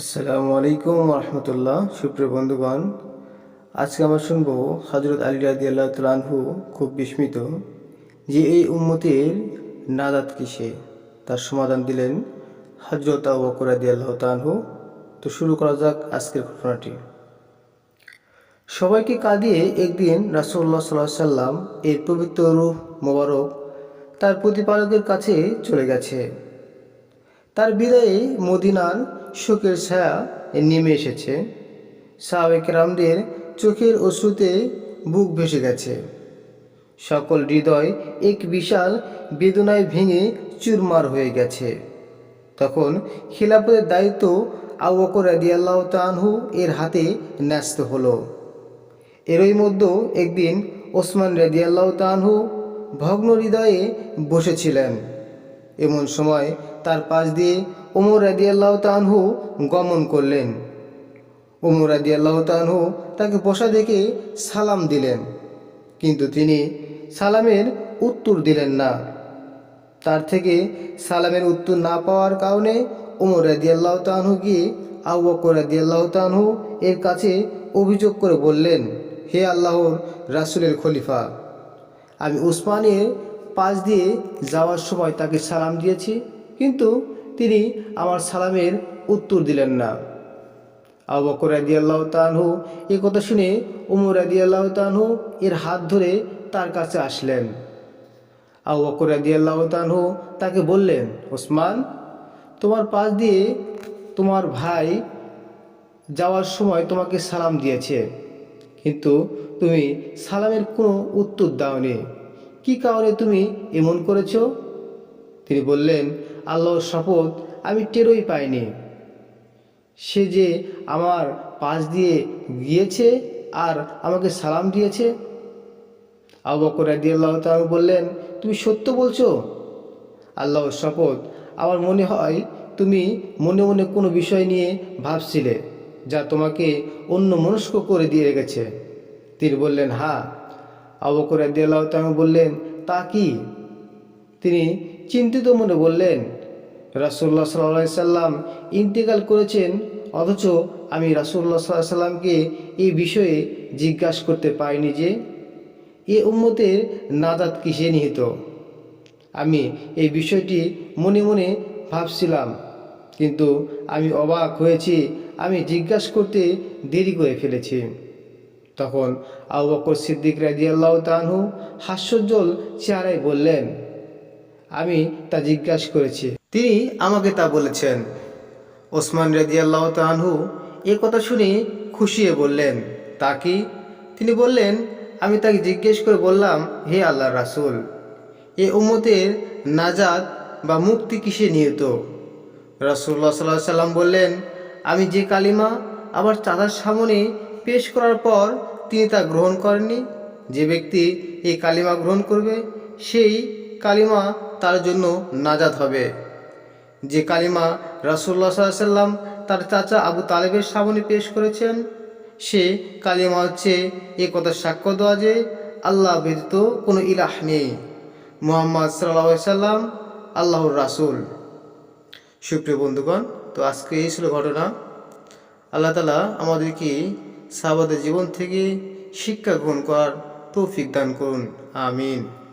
আসসালামু আলাইকুম রহমতুল্লাহ সুপ্রিয় বন্ধুগণ, আজকে আমরা শুনব হজরত আলী রাদি আল্লাহ তালহু খুব বিস্মিত যে এই উম্মতের নাদাত কিসে? তার সমাধান দিলেন হজরত আবু বকর আল্লাহ তালহু তো শুরু করা যাক আজকের ঘটনাটি। সবাইকে কাঁদিয়ে একদিন রাসুল্লাহ সাল্লাহ সাল্লাম এর পবিত্র রূহ মোবারক তার প্রতিপালকের কাছে চলে গেছে। তার বিদায়ে মদিনার শোকের ছায়া নেমে এসেছে। সাবেক রামদের চোখের অশ্রুতে বুক ভেসে গেছে। সকল হৃদয় এক বিশাল বেদনায় ভেঙে চুরমার হয়ে গেছে। তখন খিলাফতের দায়িত্ব আবু বকর রাদিয়াল্লাহু তাআনহু এর হাতে ন্যস্ত হলো। এরই মধ্যে একদিন ওসমান রাদিয়াল্লাহু তানহু ভগ্ন হৃদয়ে বসেছিলেন। এমন সময় তার পাশ দিয়ে ওমর রাদিয়াল্লাহ তানহু গমন করলেন। ওমর রাদিয়াল্লাহ তানহু তাকে বসা দেখে সালাম দিলেন, কিন্তু তিনি সালামের উত্তর দিলেন না। তার থেকে সালামের উত্তর না পাওয়ার কারণে ওমর রাদিয়াল্লাহ তানহু গিয়ে আবু বকর রাদিয়াল্লাহ তানহু এর কাছে অভিযোগ করে বললেন, হে আল্লাহর রাসুলের খলিফা, আমি উসমানের পাশ দিয়ে যাওয়ার সময় তাকে সালাম দিয়েছি, কিন্তু তিনি আমার সালামের উত্তর দিলেন না। আবু বকর রাদিয়াল্লাহ তানহু এই কথা শুনে উমর রাদিয়াল্লাহ তানহু এর হাত ধরে তার কাছে আসলেন। আবু বকর রাদিয়াল্লাহ তানহু তাকে বললেন, ওসমান, তোমার পাশ দিয়ে তোমার ভাই যাওয়ার সময় তোমাকে সালাম দিয়েছে, কিন্তু তুমি সালামের কোনো উত্তর দাওনি। কি কারণে তুমি এমন করেছ? তিনি বললেন আল্লাহর শপথ আমি টেরই পাইনি। সে যে আমার পাশ দিয়ে গিয়েছে আর আমাকে সালাম দিয়েছে। আবু বকর রাদিয়াল্লাহ তাআলা বললেন, তুমি সত্য বলছো? আল্লাহর শপথ, আমার মনে হয় তুমি মনে মনে কোনো বিষয় নিয়ে ভাবছিলে যা তোমাকে অন্য মনস্ক করে দিয়ে রেখেছে। তিনি বললেন হ্যাঁ আবু বকর রাদিয়াল্লাহ তাআলা বললেন, তা কি? তিনি চিন্তিত মনে বললেন রাসুল্লাহ সাল্লাহ সাল্লাম ইন্তেকাল করেছেন, অথচ আমি রাসুল্লাহ সাল্লাহ সাল্লামকে এই বিষয়ে জিজ্ঞাসা করতে পারিনি যে, এ উম্মতের নাদাত কিসে নিহিত? আমি এই বিষয়টি মনে মনে ভাবছিলাম, কিন্তু আমি অবাক হয়েছি, আমি জিজ্ঞাসা করতে দেরি করে ফেলেছি। তখন আবু সিদ্দিক রাজিয়াল্লাহ তানহু হাস্যজ্জ্বল চেহারায় বললেন, আমি তা জিজ্ঞাসা করেছি। তিনি আমাকে তা বলেছেন। ওসমান রাজিয়াল্লাহ তানহু এ কথা শুনে খুশি হয়ে বললেন, তা কি? তিনি বললেন, আমি তাকে জিজ্ঞেস করে বললাম, হে আল্লাহ রাসুল, এ উম্মতের নাজাদ বা মুক্তি কিসে নিহত? রাসুল্লাহ সাল্লাহ সাল্লাম বললেন, আমি যে কালিমা আবার চাঁদার সামনে পেশ করার পর তিনি তা গ্রহণ করেননি। যে ব্যক্তি এই কালিমা গ্রহণ করবে, সেই কালিমা তার জন্য নাজাদ হবে। যে কালিমা রাসুল্লাহ সাল্লাম তার চাচা আবু তালেবের সামনে পেশ করেছেন, সে কালিমা হচ্ছে, এ কথা সাক্ষ্য দেওয়া যে আল্লাহ ব্যতীত কোনো ইলাহ নেই। মোহাম্মদ সাল্লা সাল্লাম আল্লাহর রাসুল। সুপ্রিয় বন্ধুগণ, তো আজকে এই ছিল ঘটনা। আল্লাহ তালা আমাদেরকে সাবাদের জীবন থেকে শিক্ষা গ্রহণ করার তৌফিক দান করুন। আমিন।